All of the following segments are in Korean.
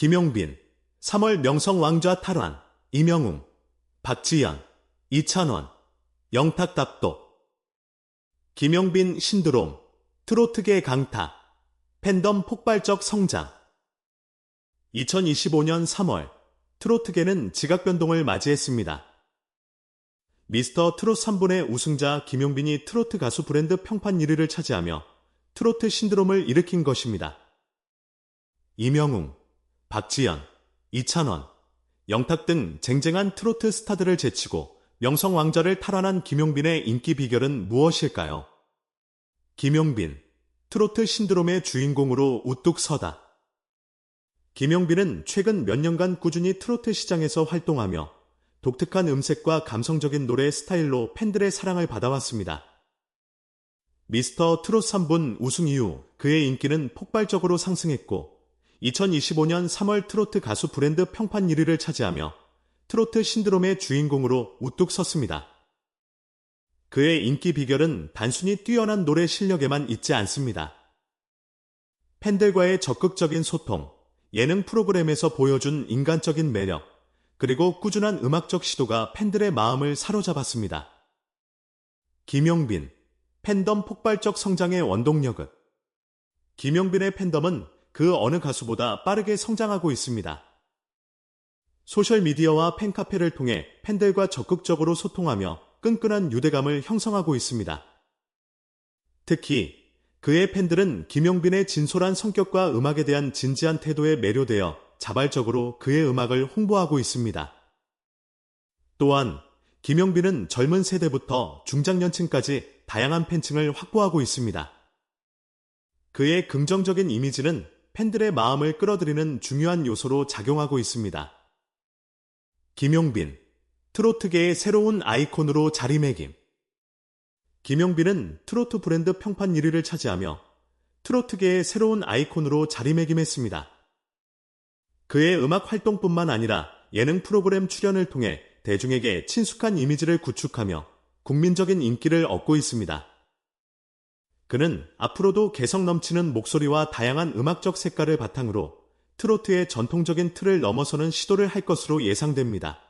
김용빈, 3월 명성왕좌 탈환, 이명웅, 박지연, 이찬원, 영탁답도, 김용빈 신드롬, 트로트계 강타, 팬덤 폭발적 성장. 2025년 3월, 트로트계는 지각 변동을 맞이했습니다. 미스터 트롯 3분의 우승자 김용빈이 트로트 가수 브랜드 평판 1위를 차지하며 트로트 신드롬을 일으킨 것입니다. 이명웅, 박지연, 이찬원, 영탁 등 쟁쟁한 트로트 스타들을 제치고 명성 왕자를 탈환한 김용빈의 인기 비결은 무엇일까요? 김용빈, 트로트 신드롬의 주인공으로 우뚝 서다. 김용빈은 최근 몇 년간 꾸준히 트로트 시장에서 활동하며 독특한 음색과 감성적인 노래 스타일로 팬들의 사랑을 받아왔습니다. 미스터 트롯 3분 우승 이후 그의 인기는 폭발적으로 상승했고 2025년 3월 트로트 가수 브랜드 평판 1위를 차지하며 트로트 신드롬의 주인공으로 우뚝 섰습니다. 그의 인기 비결은 단순히 뛰어난 노래 실력에만 있지 않습니다. 팬들과의 적극적인 소통, 예능 프로그램에서 보여준 인간적인 매력, 그리고 꾸준한 음악적 시도가 팬들의 마음을 사로잡았습니다. 김용빈, 팬덤 폭발적 성장의 원동력은 김용빈의 팬덤은 그 어느 가수보다 빠르게 성장하고 있습니다. 소셜미디어와 팬카페를 통해 팬들과 적극적으로 소통하며 끈끈한 유대감을 형성하고 있습니다. 특히 그의 팬들은 김용빈의 진솔한 성격과 음악에 대한 진지한 태도에 매료되어 자발적으로 그의 음악을 홍보하고 있습니다. 또한 김용빈은 젊은 세대부터 중장년층까지 다양한 팬층을 확보하고 있습니다. 그의 긍정적인 이미지는 팬들의 마음을 끌어들이는 중요한 요소로 작용하고 있습니다. 김용빈, 트로트계의 새로운 아이콘으로 자리매김. 김용빈은 트로트 브랜드 평판 1위를 차지하며 트로트계의 새로운 아이콘으로 자리매김했습니다. 그의 음악 활동뿐만 아니라 예능 프로그램 출연을 통해 대중에게 친숙한 이미지를 구축하며 국민적인 인기를 얻고 있습니다. 그는 앞으로도 개성 넘치는 목소리와 다양한 음악적 색깔을 바탕으로 트로트의 전통적인 틀을 넘어서는 시도를 할 것으로 예상됩니다.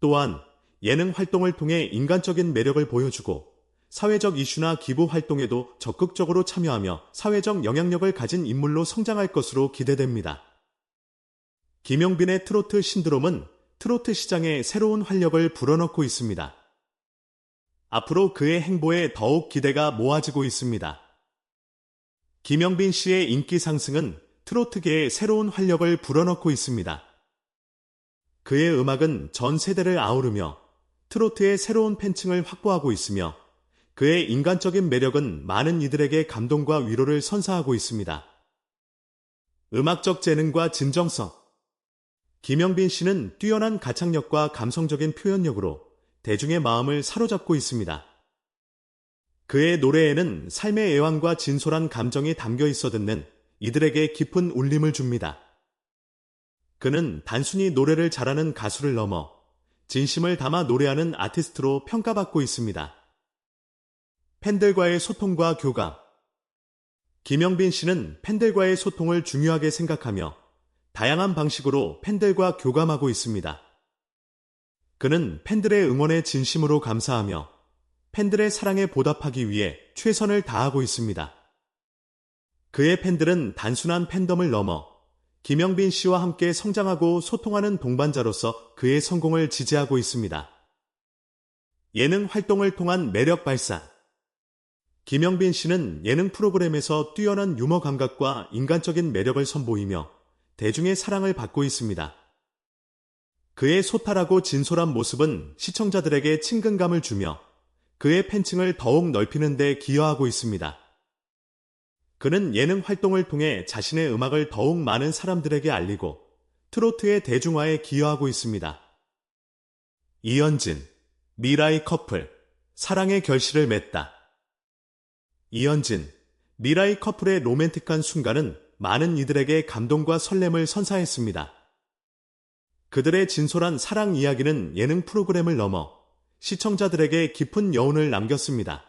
또한 예능 활동을 통해 인간적인 매력을 보여주고 사회적 이슈나 기부 활동에도 적극적으로 참여하며 사회적 영향력을 가진 인물로 성장할 것으로 기대됩니다. 김영빈의 트로트 신드롬은 트로트 시장에 새로운 활력을 불어넣고 있습니다. 앞으로 그의 행보에 더욱 기대가 모아지고 있습니다. 김영빈 씨의 인기 상승은 트로트계에 새로운 활력을 불어넣고 있습니다. 그의 음악은 전 세대를 아우르며 트로트의 새로운 팬층을 확보하고 있으며 그의 인간적인 매력은 많은 이들에게 감동과 위로를 선사하고 있습니다. 음악적 재능과 진정성 김영빈 씨는 뛰어난 가창력과 감성적인 표현력으로 대중의 마음을 사로잡고 있습니다. 그의 노래에는 삶의 애환과 진솔한 감정이 담겨 있어 듣는 이들에게 깊은 울림을 줍니다. 그는 단순히 노래를 잘하는 가수를 넘어 진심을 담아 노래하는 아티스트로 평가받고 있습니다. 팬들과의 소통과 교감 김영빈 씨는 팬들과의 소통을 중요하게 생각하며 다양한 방식으로 팬들과 교감하고 있습니다. 그는 팬들의 응원에 진심으로 감사하며 팬들의 사랑에 보답하기 위해 최선을 다하고 있습니다. 그의 팬들은 단순한 팬덤을 넘어 김영빈 씨와 함께 성장하고 소통하는 동반자로서 그의 성공을 지지하고 있습니다. 예능 활동을 통한 매력 발산 김영빈 씨는 예능 프로그램에서 뛰어난 유머 감각과 인간적인 매력을 선보이며 대중의 사랑을 받고 있습니다. 그의 소탈하고 진솔한 모습은 시청자들에게 친근감을 주며 그의 팬층을 더욱 넓히는 데 기여하고 있습니다. 그는 예능 활동을 통해 자신의 음악을 더욱 많은 사람들에게 알리고 트로트의 대중화에 기여하고 있습니다. 이현진, 미라이 커플, 사랑의 결실을 맺다. 이현진, 미라이 커플의 로맨틱한 순간은 많은 이들에게 감동과 설렘을 선사했습니다. 그들의 진솔한 사랑 이야기는 예능 프로그램을 넘어 시청자들에게 깊은 여운을 남겼습니다.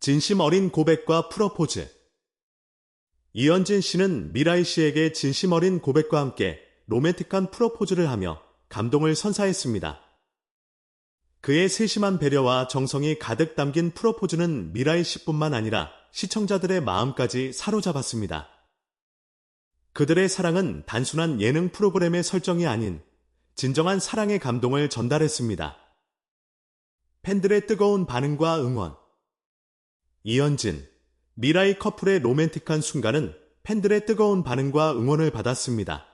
진심 어린 고백과 프러포즈 이현진 씨는 미라이 씨에게 진심 어린 고백과 함께 로맨틱한 프로포즈를 하며 감동을 선사했습니다. 그의 세심한 배려와 정성이 가득 담긴 프로포즈는 미라이 씨뿐만 아니라 시청자들의 마음까지 사로잡았습니다. 그들의 사랑은 단순한 예능 프로그램의 설정이 아닌 진정한 사랑의 감동을 전달했습니다. 팬들의 뜨거운 반응과 응원. 이현진, 미라이 커플의 로맨틱한 순간은 팬들의 뜨거운 반응과 응원을 받았습니다.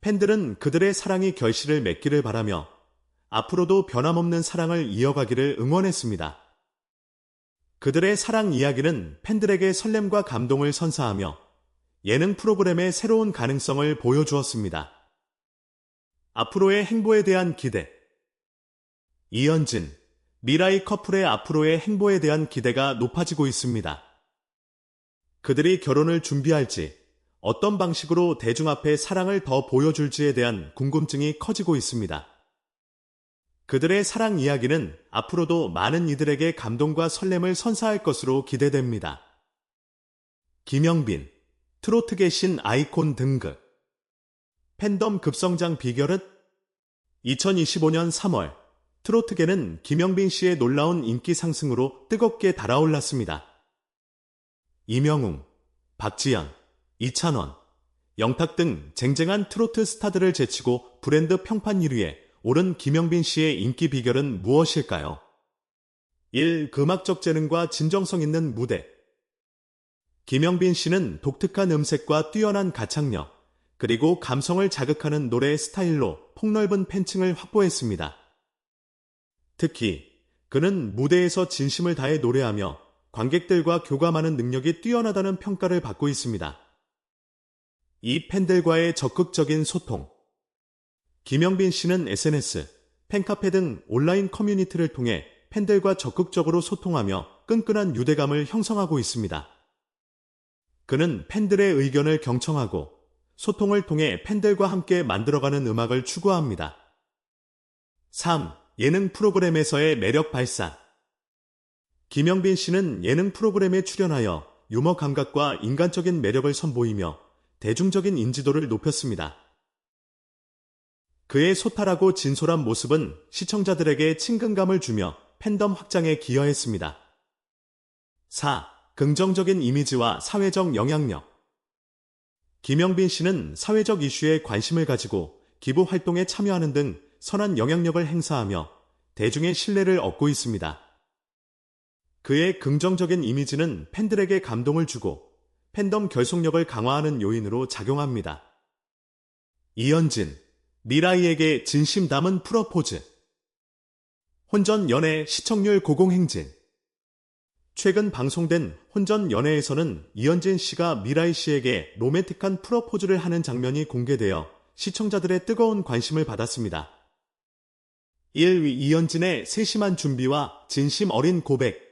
팬들은 그들의 사랑이 결실을 맺기를 바라며 앞으로도 변함없는 사랑을 이어가기를 응원했습니다. 그들의 사랑 이야기는 팬들에게 설렘과 감동을 선사하며 예능 프로그램의 새로운 가능성을 보여주었습니다. 앞으로의 행보에 대한 기대. 이현진, 미라이 커플의 앞으로의 행보에 대한 기대가 높아지고 있습니다. 그들이 결혼을 준비할지, 어떤 방식으로 대중 앞에 사랑을 더 보여줄지에 대한 궁금증이 커지고 있습니다. 그들의 사랑 이야기는 앞으로도 많은 이들에게 감동과 설렘을 선사할 것으로 기대됩니다. 김영빈, 트로트계 신 아이콘 등극. 팬덤 급성장 비결은 2025년 3월 트로트계는 김영빈 씨의 놀라운 인기 상승으로 뜨겁게 달아올랐습니다. 이명웅, 박지연, 이찬원, 영탁 등 쟁쟁한 트로트 스타들을 제치고 브랜드 평판 1위에 오른 김영빈 씨의 인기 비결은 무엇일까요? 1. 음악적 재능과 진정성 있는 무대 김영빈 씨는 독특한 음색과 뛰어난 가창력, 그리고 감성을 자극하는 노래 스타일로 폭넓은 팬층을 확보했습니다. 특히 그는 무대에서 진심을 다해 노래하며 관객들과 교감하는 능력이 뛰어나다는 평가를 받고 있습니다. 이 팬들과의 적극적인 소통. 김영빈 씨는 SNS, 팬카페 등 온라인 커뮤니티를 통해 팬들과 적극적으로 소통하며 끈끈한 유대감을 형성하고 있습니다. 그는 팬들의 의견을 경청하고 소통을 통해 팬들과 함께 만들어가는 음악을 추구합니다. 3. 예능 프로그램에서의 매력 발산. 김영빈 씨는 예능 프로그램에 출연하여 유머 감각과 인간적인 매력을 선보이며 대중적인 인지도를 높였습니다. 그의 소탈하고 진솔한 모습은 시청자들에게 친근감을 주며 팬덤 확장에 기여했습니다. 4. 긍정적인 이미지와 사회적 영향력. 김영빈 씨는 사회적 이슈에 관심을 가지고 기부 활동에 참여하는 등 선한 영향력을 행사하며 대중의 신뢰를 얻고 있습니다. 그의 긍정적인 이미지는 팬들에게 감동을 주고 팬덤 결속력을 강화하는 요인으로 작용합니다. 이현진, 미라이에게 진심 담은 프로포즈. 혼전 연애 시청률 고공행진. 최근 방송된 혼전 연애에서는 이현진 씨가 미라이 씨에게 로맨틱한 프로포즈를 하는 장면이 공개되어 시청자들의 뜨거운 관심을 받았습니다. 1. 이현진의 세심한 준비와 진심 어린 고백.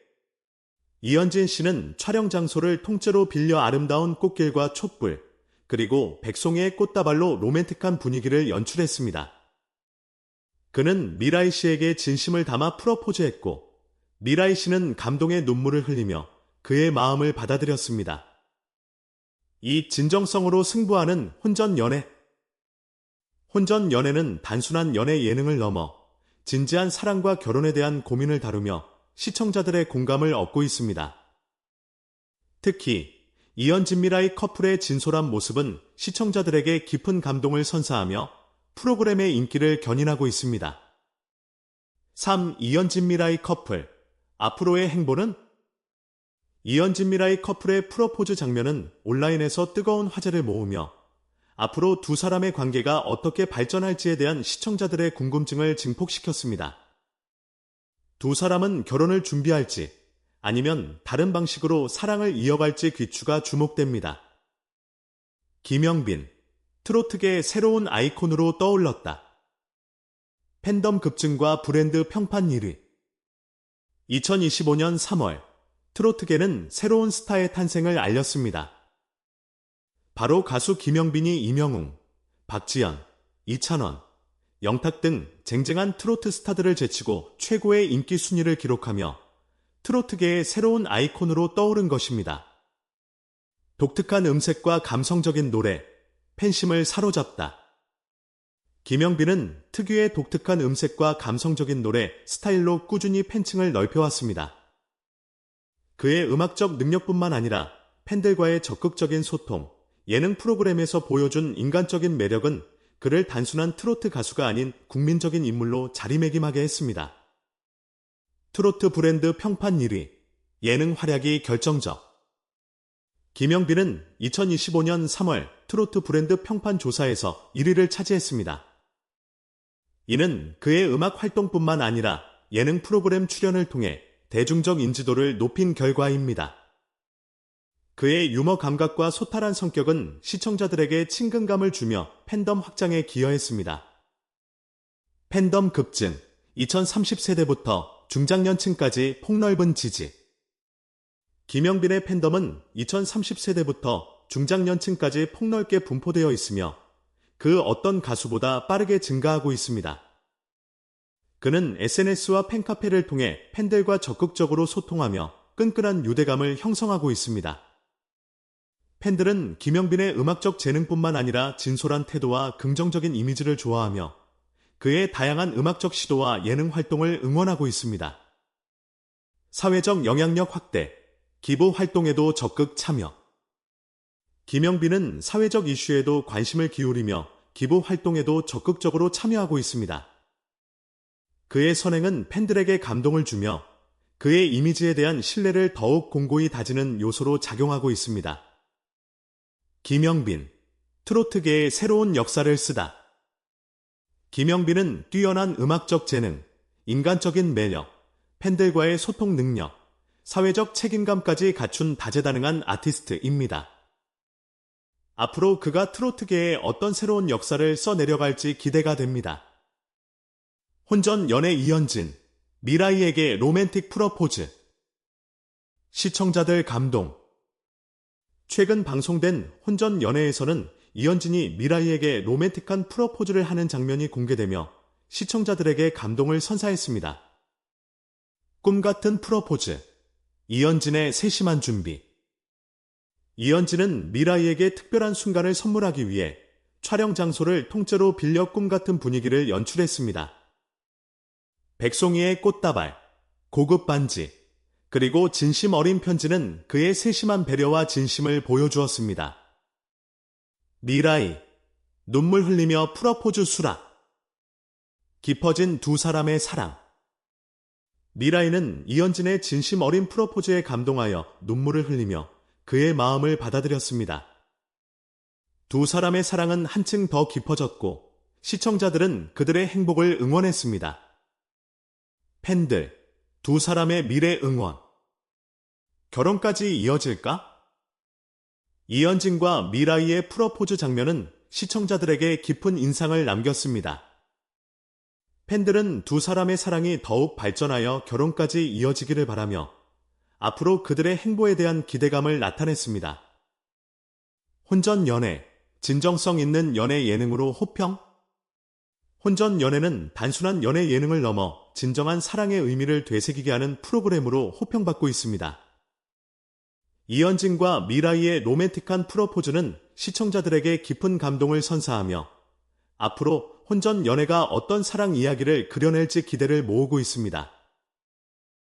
이현진 씨는 촬영 장소를 통째로 빌려 아름다운 꽃길과 촛불, 그리고 백송이의 꽃다발로 로맨틱한 분위기를 연출했습니다. 그는 미라이 씨에게 진심을 담아 프로포즈했고, 미라이 씨는 감동의 눈물을 흘리며 그의 마음을 받아들였습니다. 이 진정성으로 승부하는 혼전 연애. 혼전 연애는 단순한 연애 예능을 넘어 진지한 사랑과 결혼에 대한 고민을 다루며 시청자들의 공감을 얻고 있습니다. 특히 이현진 미라의 커플의 진솔한 모습은 시청자들에게 깊은 감동을 선사하며 프로그램의 인기를 견인하고 있습니다. 3. 이현진 미라의 커플 앞으로의 행보는 이현진 미라의 커플의 프로포즈 장면은 온라인에서 뜨거운 화제를 모으며 앞으로 두 사람의 관계가 어떻게 발전할지에 대한 시청자들의 궁금증을 증폭시켰습니다. 두 사람은 결혼을 준비할지 아니면 다른 방식으로 사랑을 이어갈지 귀추가 주목됩니다. 김영빈, 트로트계의 새로운 아이콘으로 떠올랐다. 팬덤 급증과 브랜드 평판 1위. 2025년 3월, 트로트계는 새로운 스타의 탄생을 알렸습니다. 바로 가수 김영빈이 이명웅, 박지연, 이찬원, 영탁 등 쟁쟁한 트로트 스타들을 제치고 최고의 인기 순위를 기록하며 트로트계의 새로운 아이콘으로 떠오른 것입니다. 독특한 음색과 감성적인 노래, 팬심을 사로잡다. 김영빈은 특유의 독특한 음색과 감성적인 노래, 스타일로 꾸준히 팬층을 넓혀왔습니다. 그의 음악적 능력뿐만 아니라 팬들과의 적극적인 소통, 예능 프로그램에서 보여준 인간적인 매력은 그를 단순한 트로트 가수가 아닌 국민적인 인물로 자리매김하게 했습니다. 트로트 브랜드 평판 1위, 예능 활약이 결정적. 김영빈은 2025년 3월 트로트 브랜드 평판 조사에서 1위를 차지했습니다. 이는 그의 음악 활동뿐만 아니라 예능 프로그램 출연을 통해 대중적 인지도를 높인 결과입니다. 그의 유머 감각과 소탈한 성격은 시청자들에게 친근감을 주며 팬덤 확장에 기여했습니다. 팬덤 급증 2030세대부터 중장년층까지 폭넓은 지지 김영빈의 팬덤은 2030세대부터 중장년층까지 폭넓게 분포되어 있으며 그 어떤 가수보다 빠르게 증가하고 있습니다. 그는 SNS와 팬카페를 통해 팬들과 적극적으로 소통하며 끈끈한 유대감을 형성하고 있습니다. 팬들은 김영빈의 음악적 재능뿐만 아니라 진솔한 태도와 긍정적인 이미지를 좋아하며 그의 다양한 음악적 시도와 예능 활동을 응원하고 있습니다. 사회적 영향력 확대, 기부 활동에도 적극 참여. 김영빈은 사회적 이슈에도 관심을 기울이며 기부 활동에도 적극적으로 참여하고 있습니다. 그의 선행은 팬들에게 감동을 주며 그의 이미지에 대한 신뢰를 더욱 공고히 다지는 요소로 작용하고 있습니다. 김영빈, 트로트계의 새로운 역사를 쓰다. 김영빈은 뛰어난 음악적 재능, 인간적인 매력, 팬들과의 소통 능력, 사회적 책임감까지 갖춘 다재다능한 아티스트입니다. 앞으로 그가 트로트계에 어떤 새로운 역사를 써내려갈지 기대가 됩니다. 혼전 연애 이현진, 미라이에게 로맨틱 프러포즈. 시청자들 감동. 최근 방송된 혼전 연애에서는 이현진이 미라이에게 로맨틱한 프러포즈를 하는 장면이 공개되며 시청자들에게 감동을 선사했습니다. 꿈같은 프러포즈. 이현진의 세심한 준비. 이현진은 미라이에게 특별한 순간을 선물하기 위해 촬영 장소를 통째로 빌려 꿈 같은 분위기를 연출했습니다. 백송이의 꽃다발, 고급 반지, 그리고 진심 어린 편지는 그의 세심한 배려와 진심을 보여주었습니다. 미라이, 눈물 흘리며 프러포즈 수락. 깊어진 두 사람의 사랑. 미라이는 이현진의 진심 어린 프로포즈에 감동하여 눈물을 흘리며 그의 마음을 받아들였습니다. 두 사람의 사랑은 한층 더 깊어졌고 시청자들은 그들의 행복을 응원했습니다. 팬들, 두 사람의 미래 응원. 결혼까지 이어질까? 이현진과 미라이의 프로포즈 장면은 시청자들에게 깊은 인상을 남겼습니다. 팬들은 두 사람의 사랑이 더욱 발전하여 결혼까지 이어지기를 바라며 앞으로 그들의 행보에 대한 기대감을 나타냈습니다. 혼전 연애, 진정성 있는 연애 예능으로 호평? 혼전 연애는 단순한 연애 예능을 넘어 진정한 사랑의 의미를 되새기게 하는 프로그램으로 호평받고 있습니다. 이현진과 미라이의 로맨틱한 프로포즈는 시청자들에게 깊은 감동을 선사하며 앞으로 혼전 연애가 어떤 사랑 이야기를 그려낼지 기대를 모으고 있습니다.